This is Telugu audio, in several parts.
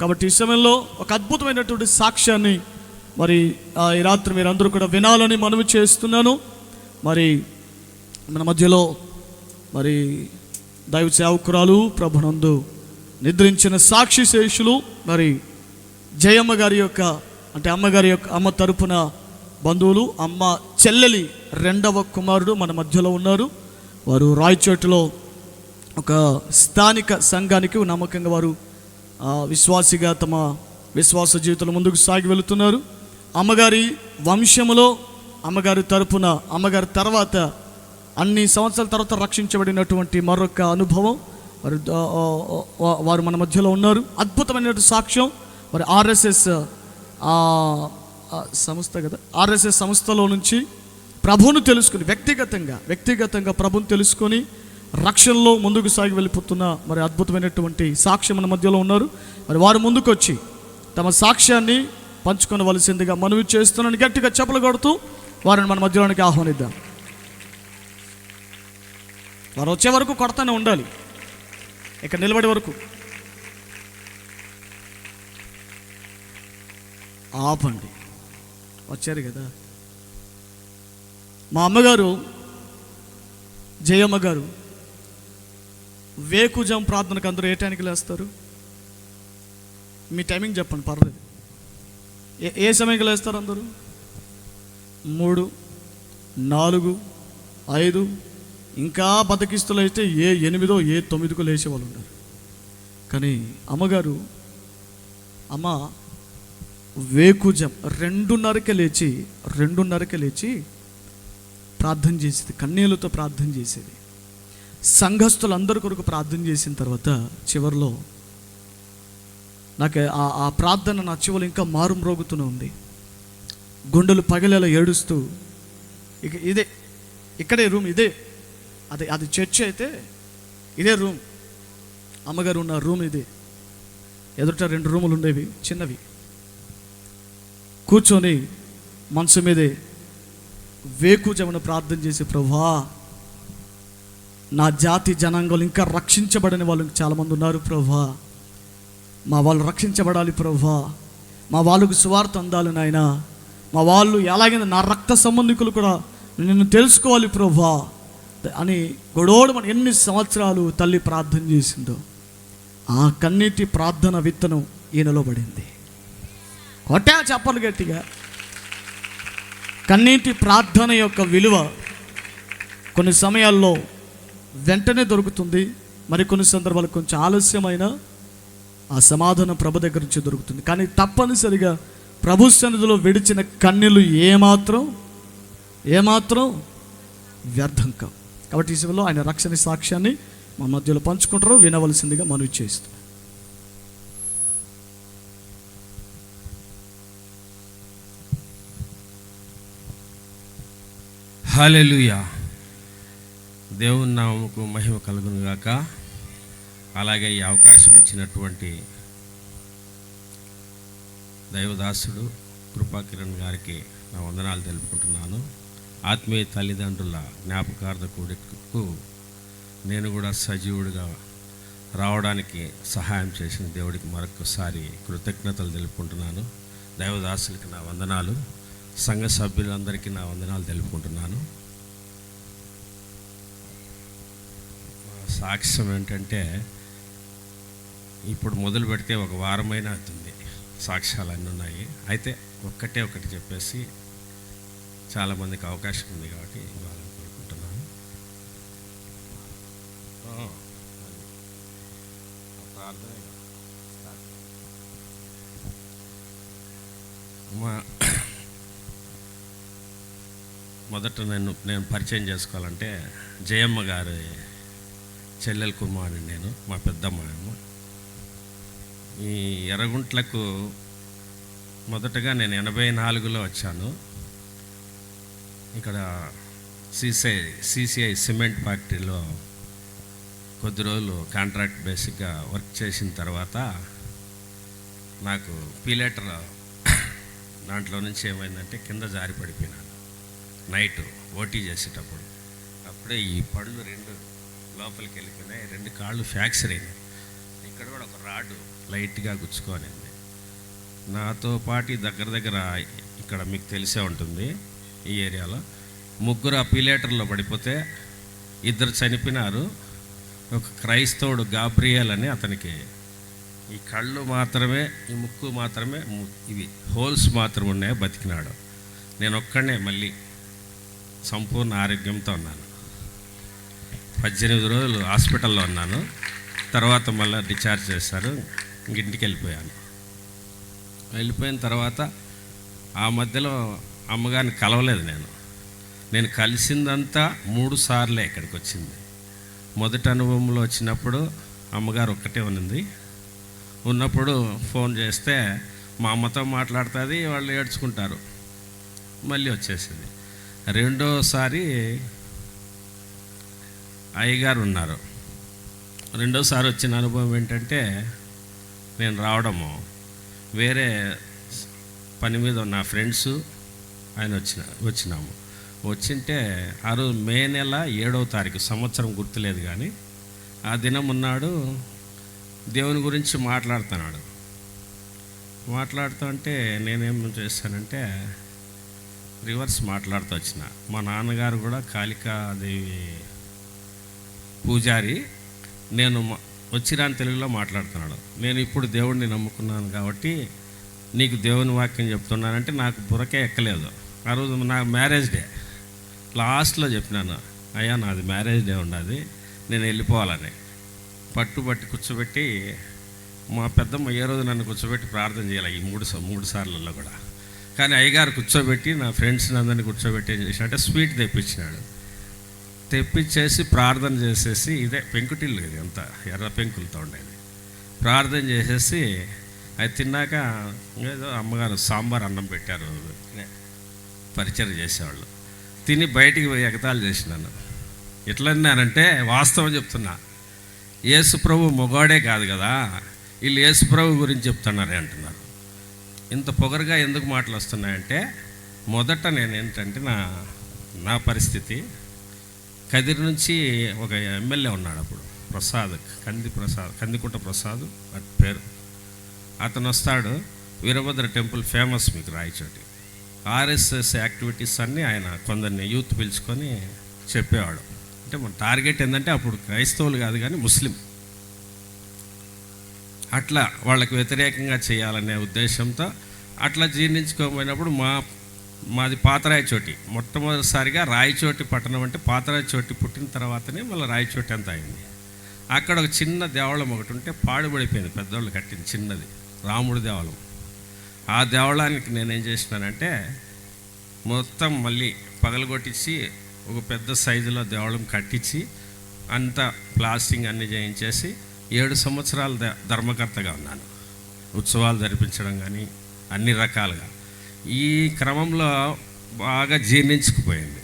కాబట్టి ఈ సమయంలో ఒక అద్భుతమైనటువంటి సాక్ష్యాన్ని మరి ఆ, ఈ రాత్రి మీరు అందరూ కూడా వినాలని మనవి చేస్తున్నాను. మరి మన మధ్యలో మరి దైవ సేవకురాలు ప్రభునందు నిద్రించిన సాక్షి శేషులు మరి జయమ్మ గారి యొక్క అంటే అమ్మగారి యొక్క అమ్మ తరపున బంధువులు అమ్మ చెల్లెలి రెండవ కుమారుడు మన మధ్యలో ఉన్నారు. వారు రాయచోటులో ఒక స్థానిక సంఘానికి నమ్మకంగా వారు విశ్వాసిగా తమ విశ్వాస జీవితంలో ముందుకు సాగి వెళుతున్నారు. అమ్మగారి వంశములో అమ్మగారి తరపున అమ్మగారి తర్వాత అన్ని సంవత్సరాల తర్వాత రక్షించబడినటువంటి మరొక అనుభవం. వారు వారు మన మధ్యలో ఉన్నారు. అద్భుతమైనటువంటి సాక్ష్యం. మరి ఆర్ఎస్ఎస్ సంస్థ కదా? ఆర్ఎస్ఎస్ సంస్థలో నుంచి ప్రభువును తెలుసుకుని వ్యక్తిగతంగా వ్యక్తిగతంగా ప్రభుని తెలుసుకొని రక్షణలో ముందుకు సాగి వెళ్ళిపోతున్న మరి అద్భుతమైనటువంటి సాక్ష్యం మన మధ్యలో ఉన్నారు. మరి వారు ముందుకు వచ్చి తమ సాక్ష్యాన్ని పంచుకొనవలసిందిగా మనవి చేస్తున్నాను గట్టిగా చెప్పులు కొడుతూ వారిని మన మధ్యలోనికి ఆహ్వానిద్దాం. వారు వచ్చే వరకు కొడతానే ఉండాలి. ఇక్కడ నిలబడే వరకు. ఆపండి. వచ్చారు కదా. మా అమ్మగారు జయమ్మ గారు వేకుజం ప్రార్థనకు అందరూ ఏ టైంకి లేస్తారు? మీ టైమింగ్ చెప్పండి పర్లేదు. ఏ ఏ సమయంకి లేస్తారు అందరూ? మూడు నాలుగు ఐదు ఇంకా బతికిస్తులు అయితే ఏ ఎనిమిదో ఏ తొమ్మిదికో లేచే వాళ్ళు ఉన్నారు. కానీ అమ్మగారు అమ్మ వేకుజం రెండున్నరకే లేచి రెండున్నరకే లేచి ప్రార్థన చేసేది కన్నీళ్ళతో ప్రార్థన చేసేది. సంఘస్థులందరి కొరకు ప్రార్థన చేసిన తర్వాత చివరిలో నాకు ఆ ఆ ప్రార్థన నా చివరి ఇంకా మారుమ్రోగుతూనే ఉంది. గుండెలు పగిలేలా ఏడుస్తూ ఇక ఇదే ఇక్కడే రూమ్ ఇదే. అది అది చర్చ్ అయితే ఇదే రూమ్. అమ్మగారు ఉన్న రూమ్ ఇదే. ఎదుట రెండు రూములు ఉండేవి చిన్నవి. కూర్చొని మనసు మీదే వేకుజమున ప్రార్థన చేసి ప్రభా నా జాతి జనాంగాలు ఇంకా రక్షించబడని వాళ్ళు చాలామంది ఉన్నారు ప్రభా. మా వాళ్ళు రక్షించబడాలి ప్రభా. మా వాళ్ళకు సువార్త అందాలి నాయన. మా వాళ్ళు ఎలాగైనా నా రక్త సంబంధికులు కూడా నిన్ను తెలుసుకోవాలి ప్రభా అని గొడవడు ఎన్ని సంవత్సరాలు తల్లి ప్రార్థన చేసిందో. ఆ కన్నీటి ప్రార్థన విత్తనం ఈయనలో పడింది. కొట్టా చెప్పలు గట్టిగా. కన్నీటి ప్రార్థన యొక్క విలువ కొన్ని సమయాల్లో వెంటనే దొరుకుతుంది. మరి కొన్ని సందర్భాలు కొంచెం ఆలస్యమైన ఆ సమాధానం ప్రభు దగ్గర నుంచి దొరుకుతుంది. కానీ తప్పనిసరిగా ప్రభు సన్నిధిలో విడిచిన కన్నీలు ఏమాత్రం ఏమాత్రం వ్యర్థం కావు. కాబట్టి ఈ సభలో ఆయన రక్షణ సాక్ష్యాన్ని మా మధ్యలో పంచుకుంటారు. వినవలసిందిగా మనవి చేస్తాం హాలెలుయా దేవుని నామకు మహిమ కలుగును గాక. అలాగే ఈ అవకాశం ఇచ్చినటువంటి దైవదాసుడు కృపాకిరణ్ గారికి నా వందనాలు తెలుపుకుంటున్నాను. ఆత్మీయ తల్లిదండ్రుల జ్ఞాపకార్థ కూడికు నేను కూడా సజీవుడిగా రావడానికి సహాయం చేసిన దేవుడికి మరొకసారి కృతజ్ఞతలు తెలుపుకుంటున్నాను. దైవదాసులకి నా వందనాలు. సంఘ సభ్యులందరికీ నా వందనాలు తెలుపుకుంటున్నాను మా సాక్ష్యం ఏంటంటే ఇప్పుడు మొదలు పెడితే ఒక వారమైనా అవుతుంది. సాక్ష్యాలు అన్నీ ఉన్నాయి. అయితే ఒక్కటే ఒకటి చెప్పేసి చాలామందికి అవకాశం ఉంది కాబట్టి ఇవ్వాలని కోరుకుంటున్నాను. ప్రార్థనే. మా మొదట నేను నేను పరిచయం చేసుకోవాలంటే జయమ్మ గారి చెల్లెల కుమారుడు నేను మా పెద్దమ్మ ఈ ఎర్రగుంట్లకు మొదటగా నేను ఎనభై నాలుగులో వచ్చాను. ఇక్కడ సిసిఐ సిసిఐ సిమెంట్ ఫ్యాక్టరీలో కొద్ది రోజులు కాంట్రాక్ట్ బేసిక్గా వర్క్ చేసిన తర్వాత నాకు పీలేటర్ దాంట్లో నుంచి ఏమైందంటే కింద జారి పడిపోయినాను. నైట్ ఓటీ చేసేటప్పుడు. అప్పుడే ఈ పళ్ళు రెండు లోపలికి వెళ్ళిపోయినాయి రెండు కాళ్ళు ఫ్రాక్చర్ అయినాయి. ఇక్కడ కూడా ఒక రాడ్ లైట్గా గుచ్చుకోనింది. నాతో పాటు దగ్గర దగ్గర ఇక్కడ మీకు తెలిసే ఉంటుంది ఈ ఏరియాలో. ముగ్గురు అపిలేటర్లో పడిపోతే ఇద్దరు చనిపోయినారు. ఒక క్రైస్తవుడు గాబ్రియల్ అని అతనికి ఈ కళ్ళు మాత్రమే ఈ ముక్కు మాత్రమే ఇవి హోల్స్ మాత్రమే ఉన్నాయి బతికినాడు. నేను ఒక్కడనే మళ్ళీ సంపూర్ణ ఆరోగ్యంతో ఉన్నాను. పద్దెనిమిది రోజులు హాస్పిటల్లో ఉన్నాను. తర్వాత మళ్ళీ డిశ్చార్జ్ చేశారు. ఇంటికి వెళ్ళిపోయాను. వెళ్ళిపోయిన తర్వాత ఆ మధ్యలో అమ్మగారిని కలవలేదు నేను. నేను కలిసిందంతా మూడు సార్లే ఇక్కడికి వచ్చింది. మొదటి అనుభవంలో వచ్చినప్పుడు అమ్మగారు ఒక్కటే ఉన్నది. ఉన్నప్పుడు ఫోన్ చేస్తే మా అమ్మతో మాట్లాడుతుంది వాళ్ళు ఏడ్చుకుంటారు. మళ్ళీ వచ్చేసింది. రెండోసారి అయ్యగారు ఉన్నారు రెండోసారి వచ్చిన అనుభవం ఏంటంటే నేను రావడము. వేరే పని మీద ఉన్న ఫ్రెండ్స్ ఆయన వచ్చిన వచ్చినాము. వచ్చింటే ఆ రోజు మే నెల ఏడవ తారీఖు సంవత్సరం గుర్తులేదు కానీ ఆ దినం ఉన్నాడు దేవుని గురించి మాట్లాడుతున్నాడు. మాట్లాడుతూ అంటే నేనేం చేస్తానంటే రివర్స్ మాట్లాడుతూ వచ్చిన. మా నాన్నగారు కూడా కాళికాదేవి పూజారి నేను వచ్చిరాని తెలుగులో మాట్లాడుతున్నాడు. నేను ఇప్పుడు దేవుడిని నమ్ముకున్నాను కాబట్టి నీకు దేవుని వాక్యం చెప్తున్నానంటే నాకు బురకే ఎక్కలేదు. ఆ రోజు నా మ్యారేజ్ డే. లాస్ట్లో చెప్పినాను అయ్యా నాది మ్యారేజ్ డే ఉన్నది నేను వెళ్ళిపోవాలని. పట్టుబట్టి కూర్చోబెట్టి మా పెద్దమ్మ ఏ రోజు నన్ను కూర్చోబెట్టి ప్రార్థన చేయాలి ఈ మూడు మూడు సార్లలో కూడా. కానీ అయ్యగారు కూర్చోబెట్టి నా ఫ్రెండ్స్ని అందరినీ కూర్చోబెట్టి ఏం చేసినట్టే స్వీట్ తెప్పించినాడు. తెప్పించేసి ప్రార్థన చేసేసి ఇదే పెంకుటిల్లు ఇది అంతా ఎర్ర పెంకులతో ఉండేది. ప్రార్థన చేసేసి అది తిన్నాక ఏదో అమ్మగారు సాంబార్ అన్నం పెట్టారు పరిచయం చేసేవాళ్ళు. తిని బయటికి పోయి ఎగతాళి చేసినాను ఎట్లన్నానంటే వాస్తవం చెప్తున్నా. యేసు ప్రభు మొగాడే కాదు కదా వీళ్ళు యేసు ప్రభు గురించి చెప్తున్నారే అంటున్నారు. ఇంత పొగరుగా ఎందుకు మాటలు వస్తున్నాయంటే మొదట నేను ఏంటంటే నా నా పరిస్థితి కదిరి నుంచి ఒక ఎమ్మెల్యే ఉన్నాడు అప్పుడు ప్రసాద్ కంది ప్రసాద్ కందికుంట ప్రసాద్ అట్ పేరు. అతను వస్తాడు వీరభద్ర టెంపుల్ ఫేమస్ మీకు రాయచోటి. ఆర్ఎస్ఎస్ యాక్టివిటీస్ అన్నీ ఆయన కొందరిని యూత్ పిలుచుకొని చెప్పేవాడు. అంటే మన టార్గెట్ ఏంటంటే అప్పుడు క్రైస్తవులు కాదు కానీ ముస్లిం. అట్లా వాళ్ళకి వ్యతిరేకంగా చేయాలనే ఉద్దేశంతో అట్లా జీర్ణించుకోకపోయినప్పుడు మా మాది పాతరాయచోటి మొట్టమొదటిసారిగా రాయచోటి పట్టణం అంటే పాతరాయచోటి పుట్టిన తర్వాతనే మళ్ళీ రాయచోటి అంత అయింది. అక్కడ ఒక చిన్న దేవాలయం ఒకటి ఉంటే పాడుబడిపోయింది పెద్దవాళ్ళు కట్టింది చిన్నది రాముడి దేవాలయం. ఆ దేవాలయానికి నేనేం చేసినానంటే మొత్తం మళ్ళీ పగలగొట్టించి ఒక పెద్ద సైజులో దేవాలయం కట్టించి అంతా ప్లాస్టింగ్ అన్ని చేయించేసి ఏడు సంవత్సరాల ధర్మకర్తగా ఉన్నాను. ఉత్సవాలు జరిపించడం కానీ అన్ని రకాలుగా. ఈ క్రమంలో బాగా జీర్ణించుకుపోయింది.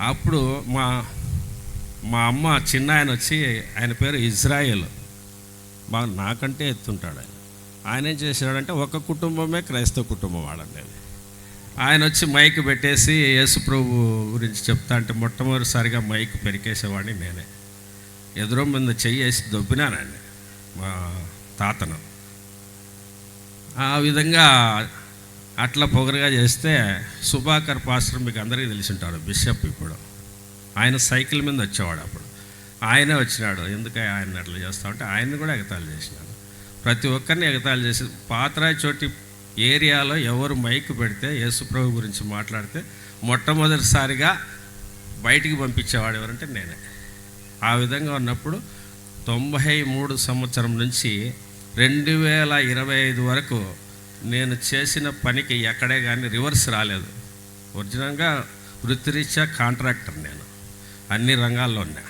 అప్పుడు మా మా అమ్మ చిన్న ఆయన వచ్చి ఆయన పేరు ఇజ్రాయేల్. బాగా నాకంటే ఎత్తుంటాడు ఆయన. ఆయన ఏం చేశాడంటే ఒక కుటుంబమే క్రైస్తవ కుటుంబం వాడండి అది. ఆయన వచ్చి మైక్ పెట్టేసి యేసు ప్రభు గురించి చెప్తా అంటే మొట్టమొదటిసారిగా మైక్ పెరికేసేవాడిని నేనే. ఎదురు మీద చెయ్యేసి దొబ్బినానండి మా తాతను. ఆ విధంగా అట్లా పొగరుగా చేస్తే సుభాకర్ పాస్టర్ మీకు అందరికీ తెలిసి ఉంటాడు బిషప్ ఇప్పుడు. ఆయన సైకిల్ మీద వచ్చేవాడు అప్పుడు. ఆయనే వచ్చినాడు. ఎందుకు ఆయన అట్లా చేస్తా ఉంటే ఆయన కూడా ఎగతాళి చేసినాడు. ప్రతి ఒక్కరిని ఎగతాళి చేసి పాత్రాయి చోటి ఏరియాలో ఎవరు మైక్ పెడితే యేసుప్రభు గురించి మాట్లాడితే మొట్టమొదటిసారిగా బయటికి పంపించేవాడు ఎవరంటే నేనే. ఆ విధంగా ఉన్నప్పుడు తొంభై మూడు సంవత్సరం నుంచి రెండు వేల ఇరవై ఐదు వరకు నేను చేసిన పనికి ఎక్కడే కానీ రివర్స్ రాలేదు. ఒరిజినల్గా వృత్తిరీత్యా కాంట్రాక్టర్ నేను. అన్ని రంగాల్లో ఉన్నా.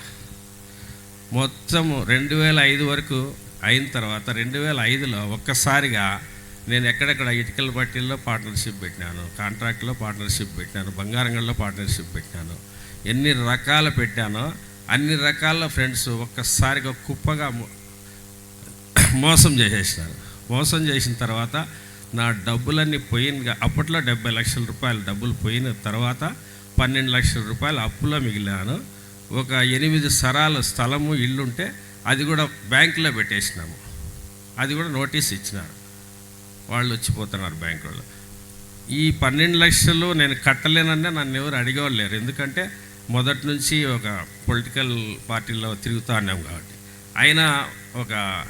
మొత్తం రెండు వేల ఐదు వరకు అయిన తర్వాత రెండు వేల ఐదులో ఒక్కసారిగా నేను ఎక్కడెక్కడ ఇటుకల పట్టీల్లో పార్ట్నర్షిప్ పెట్టినాను కాంట్రాక్ట్లో పార్ట్నర్షిప్ పెట్టినాను బంగారంగంలో పార్ట్నర్షిప్ పెట్టినాను ఎన్ని రకాలు పెట్టానో అన్ని రకాల ఫ్రెండ్స్ ఒక్కసారిగా కుప్పగా మోసం చేసేసినారు. మోసం చేసిన తర్వాత నా డబ్బులన్నీ పోయిన అప్పట్లో డెబ్బై లక్షల రూపాయలు డబ్బులు పోయిన తర్వాత పన్నెండు లక్షల రూపాయలు అప్పులో మిగిలాను. ఒక ఎనిమిది సరాల స్థలము ఇల్లుంటే అది కూడా బ్యాంకులో పెట్టేసినాము. అది కూడా నోటీస్ ఇచ్చినారు. వాళ్ళు వచ్చిపోతున్నారు బ్యాంక్ వాళ్ళు ఈ పన్నెండు లక్షలు నేను కట్టలేనన్నా నన్ను ఎవరు అడిగేవాళ్ళు లేరు ఎందుకంటే మొదటి నుంచి ఒక పొలిటికల్ పార్టీలో తిరుగుతూ ఉన్నాం కాబట్టి. అయినా ఒక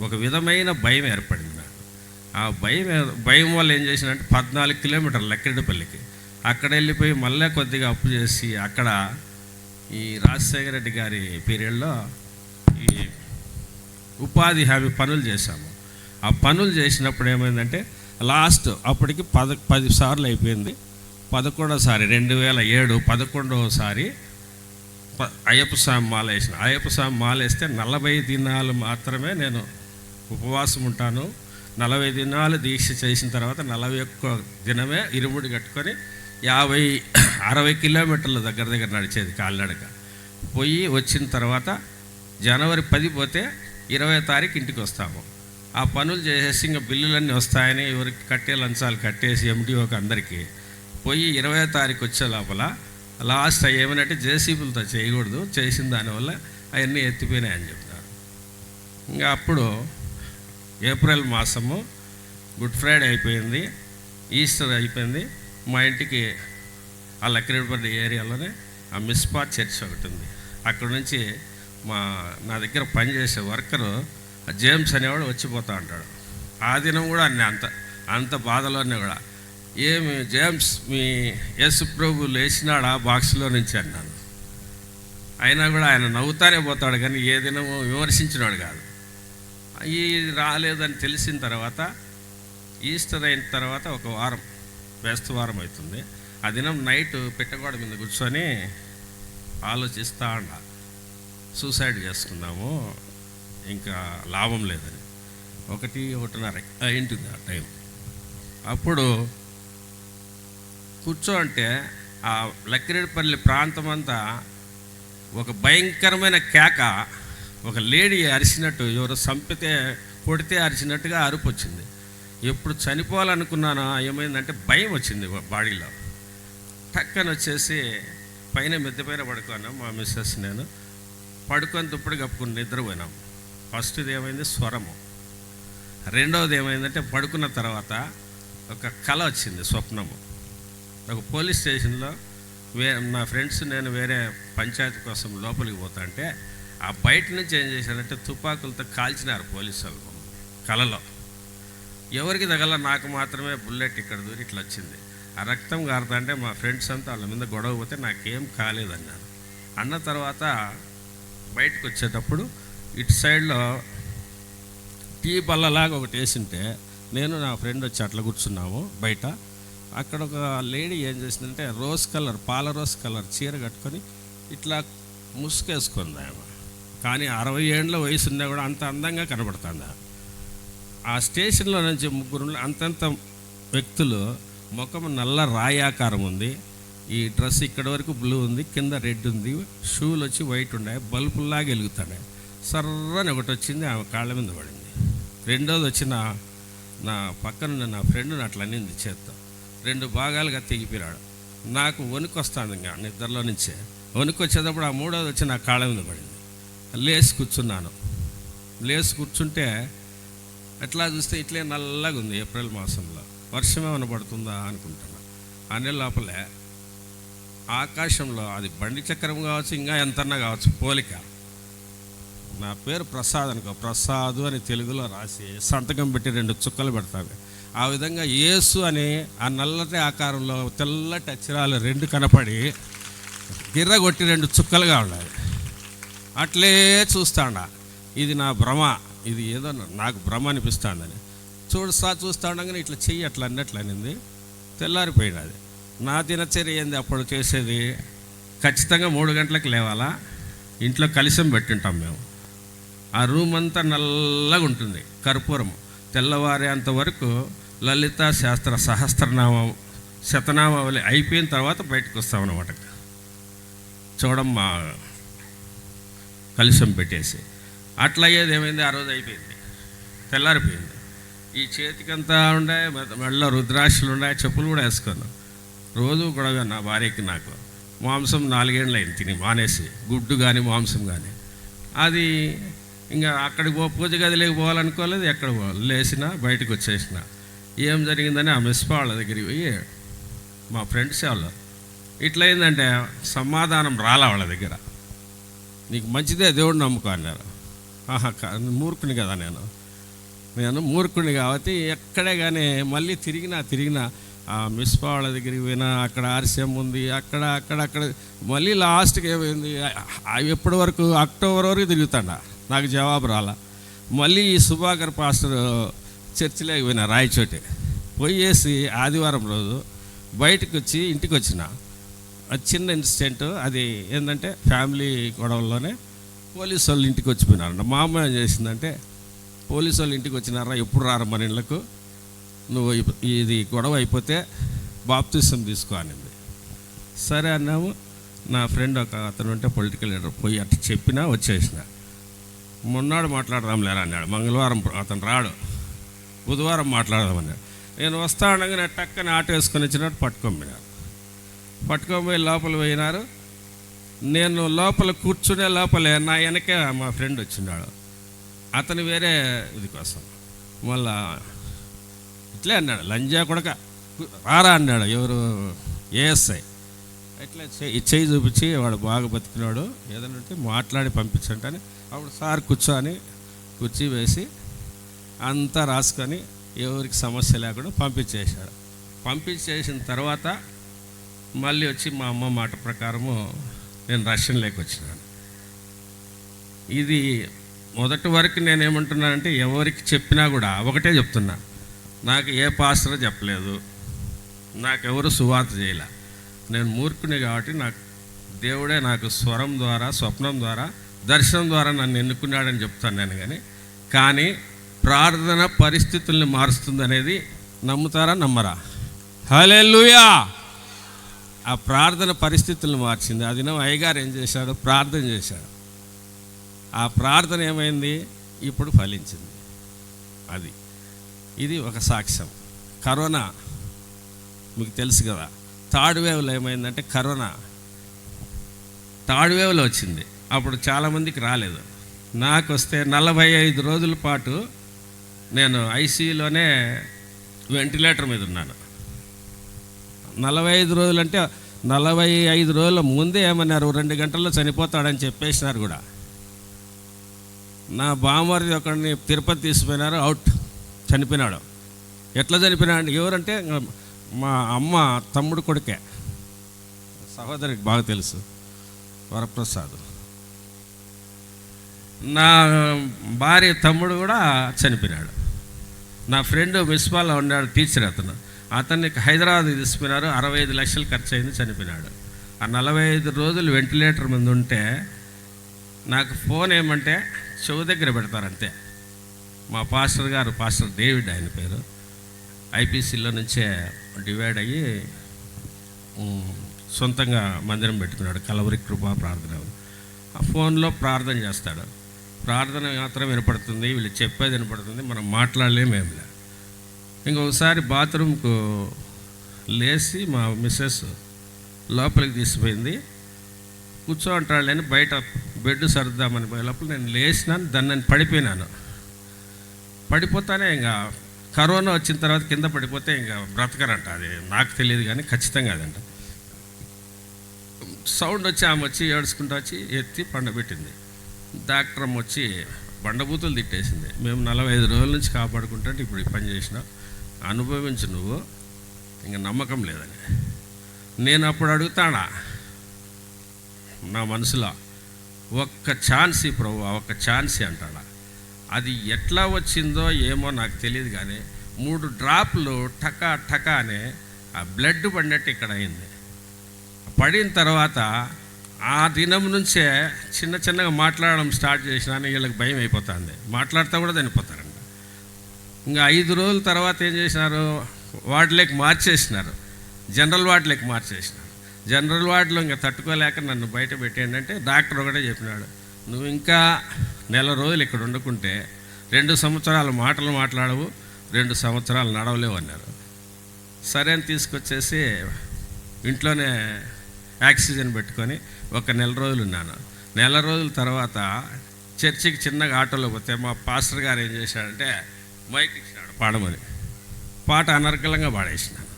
ఒక విధమైన భయం ఏర్పడింది. ఆ భయం భయం వల్ల ఏం చేసినంటే పద్నాలుగు కిలోమీటర్లు లక్కిరెడ్డిపల్లికి. అక్కడ వెళ్ళిపోయి మళ్ళీ కొద్దిగా అప్పు చేసి అక్కడ ఈ రాజశేఖర రెడ్డి గారి పీరియడ్లో ఈ ఉపాధి హామీ పనులు చేశాము. ఆ పనులు చేసినప్పుడు ఏమైందంటే లాస్ట్ అప్పటికి పద పది సార్లు అయిపోయింది. పదకొండోసారి రెండు వేల ఏడు పదకొండవసారి ప- అయ్యప్ప స్వామి మాల వేసిన. అయ్యప్ప స్వామి మాల వేస్తే నలభై దినాలు మాత్రమే నేను ఉపవాసం ఉంటాను. నలభై దినాలు దీక్ష చేసిన తర్వాత నలభై ఒక్క దినమే ఇరుముడి కట్టుకొని యాభై అరవై కిలోమీటర్ల దగ్గర దగ్గర నడిచేది కాలినడక. పోయి వచ్చిన తర్వాత జనవరి పది పోతే ఇరవై తారీఖు ఇంటికి వస్తాము. ఆ పనులు చేసేసి ఇంకా బిల్లులన్నీ వస్తాయని ఎవరికి కట్టే లంచాలు కట్టేసి ఎండిఓకి అందరికీ. పోయి ఇరవై తారీఖు వచ్చే లోపల లాస్ట్ ఏమైనట్టే జేసీబీలతో చేయకూడదు చేసిన దానివల్ల అవన్నీ ఎత్తిపోయినాయని చెప్తారు. ఇంకా అప్పుడు ఏప్రిల్ మాసము గుడ్ ఫ్రైడే అయిపోయింది ఈస్టర్ అయిపోయింది. మా ఇంటికి ఆ లక్కిరెడ్డిపల్లి ఏరియాలోనే ఆ మిస్పా చర్చ్ ఒకటి ఉంది. అక్కడ నుంచి మా నా దగ్గర పనిచేసే వర్కరు ఆ జేమ్స్ అనేవాడు వచ్చిపోతా ఉంటాడు ఆ దినం కూడా అన్నీ అంత అంత బాధలోనే కూడా. ఏమి జేమ్స్ మీ యేసు ప్రభు లేచినాడా బాక్స్లో నుంచి అన్నాను. అయినా కూడా ఆయన నవ్వుతానే పోతాడు కానీ ఏ దినము విమర్శించినాడు కాదు. ఈ రాలేదని తెలిసిన తర్వాత ఈస్టర్ అయిన తర్వాత ఒక వారం వ్యస్త వారం అవుతుంది. ఆ దినం నైట్ పెట్టగోడ మీద కూర్చొని ఆలోచిస్తా ఉండ సూసైడ్ చేసుకుందాము ఇంకా లాభం లేదని. ఒకటి ఒకటిన్నర అయింటుంది ఆ టైం. అప్పుడు కూర్చో అంటే ఆ లక్కిరెడ్డిపల్లి ప్రాంతం అంతా ఒక భయంకరమైన కేక. ఒక లేడీ అరిచినట్టు ఎవరో చంపితే కొడితే అరిచినట్టుగా అరుపు వచ్చింది ఎప్పుడు చనిపోవాలనుకున్నానా ఏమైందంటే భయం వచ్చింది బాడీలో. టక్కన వచ్చేసి పైన మిద్దె పైన పడుకున్నాం మా మిస్సెస్ నేను. పడుకొని దుప్పటి కప్పుకుని నిద్రపోయినాం. ఫస్ట్ది ఏమైంది? స్వరము. రెండవది ఏమైందంటే పడుకున్న తర్వాత ఒక కళ వచ్చింది స్వప్నము. ఒక పోలీస్ స్టేషన్లో వే నా ఫ్రెండ్స్ నేను వేరే పంచాయతీ కోసం లోపలికి పోతా అంటే ఆ బయట నుంచి ఏం చేశారంటే తుపాకులతో కాల్చినారు పోలీసు వాళ్ళు కలలో. ఎవరికి తగల నాకు మాత్రమే బుల్లెట్ ఇక్కడ దూరి ఇట్లా వచ్చింది. ఆ రక్తం కారుతంటే మా ఫ్రెండ్స్ అంతా వాళ్ళ మీద గొడవ పోతే నాకేం కాలేదన్నారు. అన్న తర్వాత బయటకు వచ్చేటప్పుడు ఇటు సైడ్లో టీ బల్లలాగా ఒకటి వేసింటే నేను నా ఫ్రెండ్ వచ్చి అట్లా కూర్చున్నాము బయట. అక్కడ ఒక లేడీ ఏం చేసిందంటే రోజ్ కలర్ పాల రోజ్ కలర్ చీర కట్టుకొని ఇట్లా ముసుకేసుకుంది ఆమె. కానీ అరవై ఏండ్ల వయసు ఉన్నా కూడా అంత అందంగా కనబడుతుంది? ఆ స్టేషన్లో నుంచి ముగ్గురు అంతంత వ్యక్తులు ముఖం నల్ల రాయి ఆకారం ఉంది. ఈ డ్రెస్ ఇక్కడ వరకు బ్లూ ఉంది కింద రెడ్ ఉంది షూలు వచ్చి వైట్ ఉన్నాయి బల్బుల్లాగా వెలుగుతున్నాయి. సర్రని ఒకటి వచ్చింది ఆమె కాళ్ళ మీద పడింది. రెండోది వచ్చిన నా పక్కన నా ఫ్రెండ్ అట్లా అనింది చేత్తో. రెండు భాగాలుగా తెగిపోయాడు నాకు వణుకు వస్తాను ఇంకా నిద్రలో నుంచే. వణుకు వచ్చేటప్పుడు ఆ మూడోది వచ్చి నా కాళ్ళ మీద పడింది. లేచి కూర్చున్నాను. లేచి కూర్చుంటే ఎట్లా చూస్తే ఇట్లే నల్లగా ఉంది ఏప్రిల్ మాసంలో. వర్షం ఏమైనా పడుతుందా అనుకుంటున్నా అనే లోపలే ఆకాశంలో అది బండి చక్రం కావచ్చు ఇంకా ఎంతన్నా కావచ్చు పోలిక. నా పేరు ప్రసాద్ అనుకో. ప్రసాద్ అని తెలుగులో రాసి సంతకం పెట్టి రెండు చుక్కలు పెడతాను ఆ విధంగా యేసు అని ఆ నల్లటి ఆకారంలో తెల్లటి అక్షరాలు రెండు కనపడి గిర్ర కొట్టి రెండు చుక్కలుగా ఉండాలి. అట్లే చూస్తాడా. ఇది నా భ్రమ. ఇది ఏదో నాకు భ్రమ అనిపిస్తాందని. చూడుస్తా చూస్తా ఉండగానే ఇట్లా చెయ్యి అట్లా అన్నట్లు అనింది. తెల్లారిపోయినది నా దినచర్య ఏంది అప్పుడు చేసేది? ఖచ్చితంగా మూడు గంటలకు లేవాలా? ఇంట్లో కలిసం పెట్టింటాం మేము. ఆ రూమ్ అంతా నల్లగా ఉంటుంది. కర్పూరం. తెల్లవారేంత వరకు లలిత శాస్త్ర సహస్రనామం శతనామావళి అయిపోయిన తర్వాత బయటకు వస్తామన్నమాట. చూడమ్మా. కలిసం పెట్టేసి. అట్లా అయ్యేది ఏమైంది? ఆ రోజు అయిపోయింది. తెల్లారిపోయింది. ఈ చేతికంతా ఉండే మె- రుద్రాక్షలు ఉన్నాయి చెప్పులు కూడా వేసుకున్నాను. రోజు కూడా నా భార్యకి నాకు. మాంసం నాలుగేళ్ళు అయింది తిని మానేసి. గుడ్డు కానీ మాంసం కానీ అది ఇంకా అక్కడికి పో పూజ గదిలోకి పోవాలనుకోలేదు ఎక్కడ పోవాలి లేచిన బయటకు వచ్చేసిన. ఏం జరిగిందని ఆ మిస్ వాళ్ళ దగ్గరికి పోయి మా ఫ్రెండ్స్ వాళ్ళు ఇట్లయిందంటే సమాధానం రాలా వాళ్ళ దగ్గర. నీకు మంచిదే దేవుడు నమ్ముకో అన్నారు. ఆహా మూర్ఖుని కదా నేను. నేను మూర్ఖుని కాబట్టి ఎక్కడే కానీ మళ్ళీ తిరిగినా తిరిగినా ఆ మిస్ వాళ్ళ దగ్గరికి పోయినా అక్కడ ఆర్సీఎం ఉంది అక్కడ అక్కడ అక్కడ మళ్ళీ లాస్ట్కి ఏమైంది? ఎప్పటి వరకు? అక్టోబర్ వరకు తిరుగుతాడా. నాకు జవాబు రాలా. మళ్ళీ ఈ సుభాకర్ పాస్టర్ చర్చిలోకి పోయినా రాయచోటి. పోయేసి ఆదివారం రోజు బయటకు వచ్చి ఇంటికి వచ్చిన చిన్న ఇన్సిడెంట్ అది ఏంటంటే ఫ్యామిలీ గొడవల్లోనే పోలీసు వాళ్ళు ఇంటికి వచ్చిపోయినారంట. మా అమ్మ ఏం చేసిందంటే పోలీసు వాళ్ళు ఇంటికి వచ్చినారా? ఎప్పుడు రారు మన ఇళ్ళకు? నువ్వు ఇది గొడవ అయిపోతే బాప్తిసం తీసుకో అనింది. సరే అన్నాము నా ఫ్రెండ్ ఒక అతను ఉంటే పొలిటికల్ లీడర్ పోయి అట్లా చెప్పినా వచ్చేసిన. మొన్నాడు మాట్లాడదాం లేరా అన్నాడు. మంగళవారం అతను రాడు. బుధవారం మాట్లాడదామన్నాడు నేను వస్తా ఉండగానే టక్కని ఆటో వేసుకొని వచ్చినట్టు పట్టుకొని పట్టుకోబోయి లోపల పోయినారు. నేను లోపల కూర్చునే లోపలే నా వెనకే మా ఫ్రెండ్ వచ్చినాడు అతను వేరే ఇది కోసం. మళ్ళా ఇట్లే అన్నాడు లంజా కొడక రారా అన్నాడు ఎవరు? ఏఎస్ఐ. ఇట్లా చేయి చెయ్యి చూపించి వాడు బాగా బతికినాడు. ఏదైనా ఉంటే మాట్లాడి పంపించంటని అప్పుడు సార్ కూర్చొని కుర్చీ వేసి అంతా రాసుకొని ఎవరికి సమస్య లేకుండా పంపించేశాడు. పంపించేసిన తర్వాత మళ్ళీ వచ్చి మా అమ్మ మాట ప్రకారము నేను రష్యన్లోకి వచ్చినాను. ఇది మొదటి వరకు నేనేమంటున్నానంటే ఎవరికి చెప్పినా కూడా ఒకటే చెప్తున్నా. నాకు ఏ పాస్టర్ చెప్పలేదు. నాకెవరు సువార్త చేయలే. నేను మూర్ఖుని కాబట్టి నాకు దేవుడే నాకు స్వరం ద్వారా స్వప్నం ద్వారా దర్శనం ద్వారా నన్ను ఎన్నుకున్నాడని చెప్తాను నేను కానీ కానీ ప్రార్థన పరిస్థితుల్ని మారుస్తుంది అనేది నమ్ముతారా నమ్మరా? హలెల్లుయా! ఆ ప్రార్థన పరిస్థితులను మార్చింది. ఆ దినం అయ్యగారు ఏం చేశాడు ప్రార్థన చేశాడు ఆ ప్రార్థన ఏమైంది? ఇప్పుడు ఫలించింది. అది. ఇది ఒక సాక్ష్యం. కరోనా మీకు తెలుసు కదా. థర్డ్ వేవ్లో ఏమైందంటే కరోనా. థర్డ్ వేవ్లో వచ్చింది. అప్పుడు చాలామందికి రాలేదు. నాకు వస్తే నలభై ఐదు రోజుల పాటు నేను ఐసీయూలోనే వెంటిలేటర్ మీద ఉన్నాను. నలభై ఐదు రోజులు అంటే నలభై ఐదు రోజుల ముందే ఏమన్నారు? రెండు గంటల్లో చనిపోతాడని చెప్పేసినారు కూడా. నా బామ్మరిది ఒకడిని తిరుపతి తీసుకుపోయినారు అవుట్. చనిపోయినాడు. ఎట్లా చనిపోయినాడు? ఎవరంటే మా అమ్మ తమ్ముడు కొడుకే. సహోదరికి బాగా తెలుసు. వరప్రసాద్. నా భార్య తమ్ముడు కూడా చనిపోయినాడు. నా ఫ్రెండ్ మిస్పాల్లో ఉన్నాడు టీచర్ అతను. అతనికి హైదరాబాద్ తీసుకున్నారు. అరవై ఐదు లక్షలు ఖర్చు అయింది చనిపోయినాడు. ఆ నలభై ఐదు రోజులు వెంటిలేటర్ మీద ఉంటే నాకు ఫోన్ ఏమంటే చెవు దగ్గర పెడతారు అంతే మా పాస్టర్ గారు పాస్టర్ డేవిడ్ ఆయన పేరు ఐపీసీలో నుంచే డివైడ్ అయ్యి సొంతంగా మందిరం పెట్టుకున్నాడు కలవరి కృపా ప్రార్థన. ఆ ఫోన్లో ప్రార్థన చేస్తాడు. ప్రార్థన మాత్రం వినపడుతుంది వీళ్ళు చెప్పేది వినపడుతుంది మనం మాట్లాడలేమేమిలే ఇంకొకసారి బాత్రూమ్కు లేచి మా మిస్సెస్ లోపలికి తీసిపోయింది. కూర్చో అంటాడని బయట బెడ్ సర్దామని లోపల నేను లేచినాను దాన్ని నేను పడిపోయినాను. పడిపోతానే ఇంకా కరోనా వచ్చిన తర్వాత కింద పడిపోతే ఇంకా బ్రతకరంట. అది నాకు తెలియదు కానీ ఖచ్చితంగా అదంట. సౌండ్ వచ్చి ఆమె వచ్చి ఏడుచుకుంటూ వచ్చి ఎత్తి పండబెట్టింది డాక్టర్ అమ్మ వచ్చి బండబూతులు తిట్టేసింది. మేము నలభై ఐదు రోజుల నుంచి కాపాడుకుంటే ఇప్పుడు పని చేసినాం. అనుభవించు నువ్వు. ఇంకా నమ్మకం లేదని. నేను అప్పుడు అడుగుతాడా? నా మనసులో ఒక్క ఛాన్స్ ప్రభు ఒక్క ఛాన్స్ అంటాడా? అది ఎట్లా వచ్చిందో ఏమో నాకు తెలియదు కానీ మూడు డ్రాప్లు టకా టకా అనే ఆ బ్లడ్ పడినట్టు ఇక్కడ అయింది. పడిన తర్వాత ఆ దినం నుంచే చిన్న చిన్నగా మాట్లాడడం స్టార్ట్ చేసినా వీళ్ళకి భయం అయిపోతుంది. మాట్లాడితే కూడా చనిపోతారండి ఇంకా ఐదు రోజుల తర్వాత ఏం చేసినారు? వాటిలోకి మార్చేసినారు. జనరల్ వార్డులోకి మార్చేసినారు. జనరల్ వార్డులో ఇంకా తట్టుకోలేక నన్ను బయట పెట్టేయండి అంటే డాక్టర్ ఒకటే చెప్పినాడు. నువ్వు ఇంకా నెల రోజులు ఇక్కడ ఉండకుంటే రెండు సంవత్సరాలు మాటలు మాట్లాడవు రెండు సంవత్సరాలు నడవలేవు అన్నారు. సరే అని తీసుకొచ్చేసి ఇంట్లోనే ఆక్సిజన్ పెట్టుకొని ఒక నెల రోజులు ఉన్నాను. నెల రోజుల తర్వాత చర్చికి చిన్నగా ఆటోలో పోతే మా పాస్టర్ గారు ఏం చేశాడంటే మైక్ ఇచ్చినాడు పాడమని. పాట అనర్గళంగా పాడేసినాను.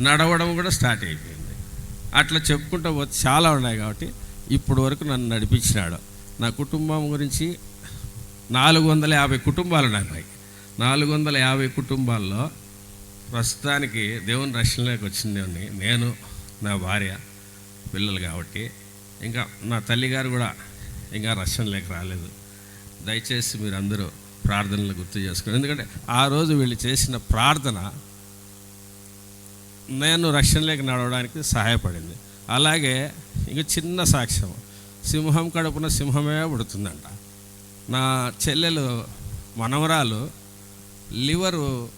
నడవడం కూడా స్టార్ట్ అయిపోయింది. అట్లా చెప్పుకుంటూ పోతే చాలా ఉన్నాయి కాబట్టి ఇప్పుడు వరకు నన్ను నడిపించినాడు. నా కుటుంబం గురించి నాలుగు వందల యాభై కుటుంబాలు ఉన్నాయి పైకి నాలుగు వందల యాభై కుటుంబాల్లో ప్రస్తుతానికి దేవుని రక్షణలోకి వచ్చింది నేను నా భార్య పిల్లలు కాబట్టి. ఇంకా నా తల్లిగారు కూడా ఇంకా రక్షణలోకి రాలేదు. దయచేసి మీరందరూ ప్రార్థనలు గుర్తు చేసుకుని. ఎందుకంటే ఆ రోజు వీళ్ళు చేసిన ప్రార్థన నేను రక్షణలోకి నడవడానికి సహాయపడింది. అలాగే ఇంక చిన్న సాక్ష్యం. సింహం కడుపున సింహమే పుడుతుందంట. నా చెల్లెలు మనవరాలు లివరు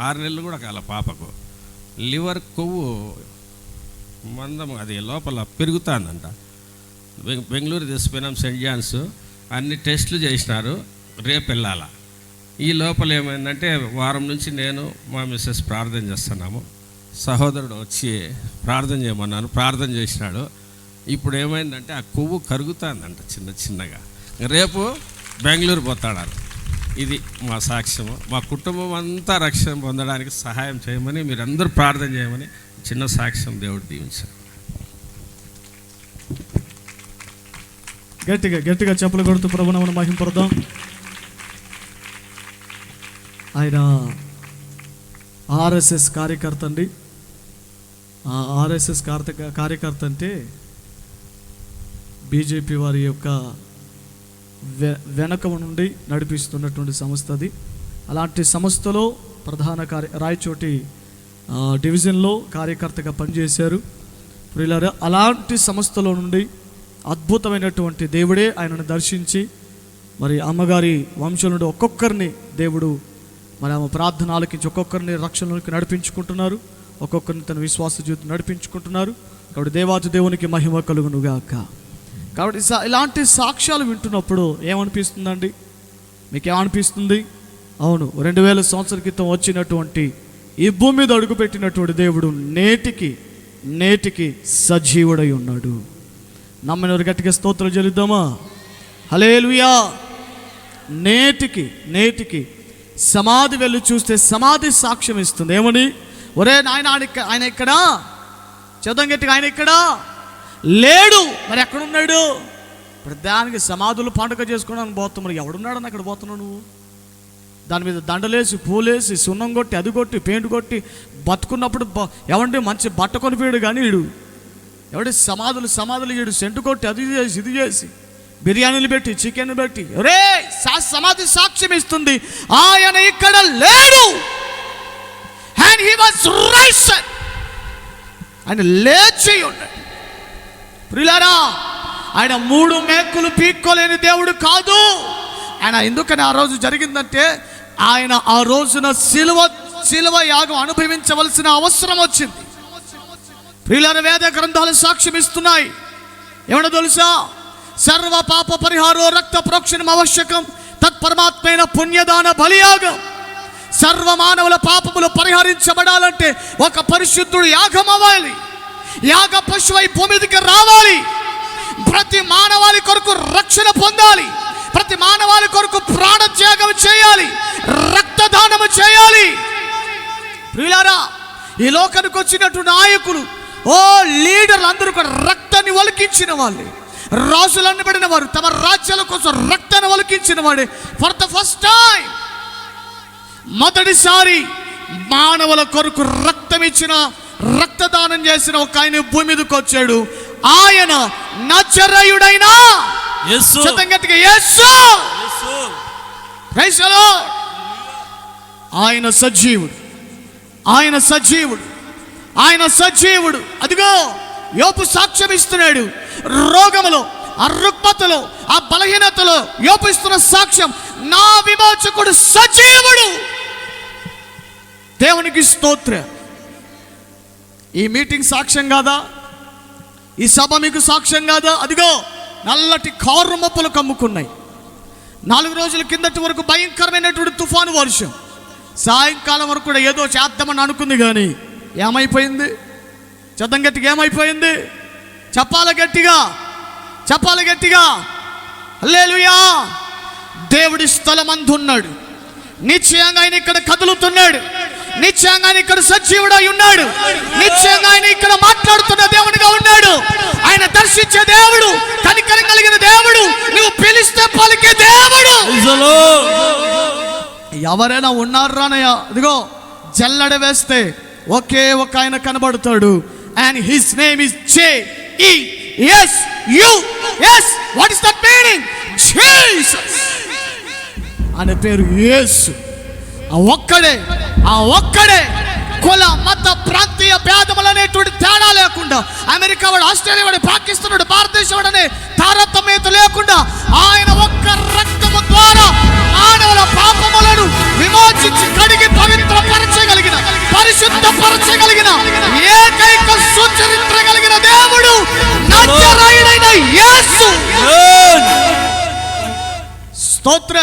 ఆరు నెలలు కూడా కాల పాపకు. లివర్ కొవ్వు మందం అది లోపల పెరుగుతుందంట బెంగళూరు తీసుకుపోయినాం సెంట్ జాన్స్. అన్ని టెస్టులు చేసినారు. రేపు వెళ్ళాల ఈ లోపల ఏమైందంటే వారం నుంచి నేను మా మిస్సెస్ ప్రార్థన చేస్తున్నాము. సహోదరుడు వచ్చి ప్రార్థన చేయమన్నాను ప్రార్థన చేసినాడు. ఇప్పుడు ఏమైందంటే ఆ కొవ్వు కరుగుతుందంట చిన్న చిన్నగా. రేపు బెంగళూరు పోతాడారు. ఇది మా సాక్ష్యము. మా కుటుంబం అంతా రక్షణ పొందడానికి సహాయం చేయమని మీరందరూ ప్రార్థన చేయమని చిన్న సాక్ష్యం దేవుడు దీవించారు. గట్టిగా గట్టిగా చెప్పులు కొడుతూ ప్రభునమును మహింపడదాం ఆయన ఆర్ఎస్ఎస్ కార్యకర్త అండి. ఆర్ఎస్ఎస్ కార్త కార్యకర్త అంటే బీజేపీ వారి యొక్క వె వెనక నుండి నడిపిస్తున్నటువంటి సంస్థ అది. అలాంటి సంస్థలో ప్రధాన కార్య రాయచోటి డివిజన్లో కార్యకర్తగా పనిచేశారు. ప్రియులారా అలాంటి సంస్థలో నుండి అద్భుతమైనటువంటి దేవుడే ఆయనను దర్శించి మరి అమ్మగారి వంశం నుండి ఒక్కొక్కరిని దేవుడు మరి ఆమె ప్రార్థన ఆలకించి ఒక్కొక్కరిని రక్షణలోకి నడిపించుకుంటున్నారు. ఒక్కొక్కరిని తన విశ్వాస జీవితం నడిపించుకుంటున్నారు. కాబట్టి దేవాది దేవునికి మహిమ కలుగునుగాక. కాబట్టి సా- ఇలాంటి సాక్ష్యాలు వింటున్నప్పుడు ఏమనిపిస్తుందండి? మీకేమనిపిస్తుంది? అవును రెండు వేల సంవత్సరాల క్రితం వచ్చినటువంటి ఈ భూమి మీద అడుగుపెట్టినటువంటి దేవుడు నేటికి నేటికి సజీవుడై ఉన్నాడు. నమ్మిన గట్టిగా స్తోత్రం చెల్లిద్దామా? హలేలుయా నేటికి నేటికి సమాధి వెళ్ళి చూస్తే సమాధి సాక్ష్యం ఇస్తుంది. ఏమని? ఒరే నాయన ఆయన ఇక్కడ ఆయన గట్టిగా ఆయన ఇక్కడ లేడు. మరి ఎక్కడున్నాడు? దానికి సమాధులు పండుగ చేసుకోవడానికి పోతాం ఎవడున్నాడని అక్కడ పోతున్నావు నువ్వు? దాని మీద దండలేసి పూలేసి సున్నం కొట్టి అది కొట్టి పెయింట్ కొట్టి బతుకున్నప్పుడు ఎవండి మంచి బట్ట కొనిపోయాడు కానీ ఈడు. ఎవడి సమాధులు సమాధులు వీడు సెంటు కొట్టి అది చేసి ఇది చేసి. బిర్యానీలు పెట్టి చికెన్ పెట్టి. రే సమాధి సాక్ష్యం ఇస్తుంది. ఆయన ఇక్కడ లేడు. అండ్ హీ వాజ్ రైస్ ఆయన లేచి ఉన్నాడు. ప్రిలారా ఆయన మూడు మేకులు పీక్కోలేని దేవుడు కాదు. ఆయన ఎందుకని ఆ రోజు జరిగిందంటే ఆయన ఆ రోజున సిలువ సిలువ యాగం అనుభవించవలసిన అవసరం వచ్చింది. ప్రియుల వేద గ్రంథాలు సాక్ష్యం ఇస్తున్నాయి. ఏమన్నా తెలుసా? సర్వ పాప పరిహారో రక్త ప్రోక్షణం ఆవశ్యకం. తత్పరమాత్మైన పుణ్యదాన బలియాగం. సర్వ మానవుల పాపములు పరిహరించబడాలంటే ఒక పరిశుద్ధుడు యాగం అవ్వాలి యాగ పశువై భూమిదికి మీదకి రావాలి. ప్రతి మానవాళి కొరకు రక్షణ పొందాలి. ప్రతి మానవాళి కొరకు ప్రాణ త్యాగం చేయాలి. రక్తదానము చేయాలి. ప్రియులారా ఈ లోకానికి వచ్చినట్టు నాయకులు ఓ లీడర్లు అందరూ కూడా రక్తాన్ని ఒలికించిన వాళ్ళు. రాజులు అనబడిన వారు తమ రాజ్యాల కోసం రక్తాన్ని ఒలికించిన వాడే. ఫర్ ద ఫస్ట్ టైం మొదటిసారి మానవుల కొరకు రక్తం ఇచ్చిన రక్తదానం చేసిన ఒక ఆయన భూమి మీదకి వచ్చాడు. ఆయన నచరయుడైన. ఆయన సజీవుడు. ఆయన సజీవుడు. ఆయన సజీవుడు. అదిగో యోపు సాక్ష్యం ఇస్తున్నాడు. రోగములో ఆ రుగ్మతలో ఆ బలహీనతలో యోపిస్తున్న సాక్ష్యం నా విమోచకుడు సజీవుడు. దేవునికి స్తోత్ర. ఈ మీటింగ్ సాక్ష్యం కాదా? ఈ సభ మీకు సాక్ష్యం కాదా? అదిగో నల్లటి కారు మొప్పలు కమ్ముకున్నాయి. నాలుగు రోజుల కిందటి వరకు భయంకరమైనటువంటి తుఫాను వర్షం. సాయంకాలం వరకు కూడా ఏదో చేద్దామని అనుకుంది కానీ ఏమైపోయింది? చెద్దం గట్టిగా ఏమైపోయింది? చెప్పాల గట్టిగా? చెప్పాలి గట్టిగా. లేలుయా దేవుడి స్థలమందున్నాడు. నిశ్చయంగా ఆయన ఇక్కడ కదులుతున్నాడు. నిశ్చయంగా ఆయన ఇక్కడ సజీవుడై ఉన్నాడు. నిశ్చయంగా ఆయన ఇక్కడ మాట్లాడుతున్న దేవుడిగా ఉన్నాడు. ఆయన దర్శించే దేవుడు కనికరం కలిగిన దేవుడు నువ్వు పిలిస్తే పలికే దేవుడు. ఎవరైనా ఉన్నారానయ్యా ఇదిగో జల్లడ వేస్తే ఒకే ఒక ఆయన కనబడతాడు. And his name is J E S U S what is that meaning Jesus అనే పేరు యేసు. ఆ ఒక్కడే ఆ ఒక్కడే కుల మత ప్రాంతీయ భేదములు అనేటువంటి తేడా లేకుండా అమెరికా వాడు ఆస్ట్రేలియా వాడు పాకిస్తాన్ వాడు భారతదేశం వాడు అనే తారతమ్యత లేకుండా ఆయన ఒక్క రక్తము ద్వారా మానవుల పాపములను విమోచించి కడిగి పవిత్రపరచగలిగిన పరిశుద్ధపరచగలిగిన ఏకైక సుచరిత్రగలిగిన దేవుడు స్తోత్ర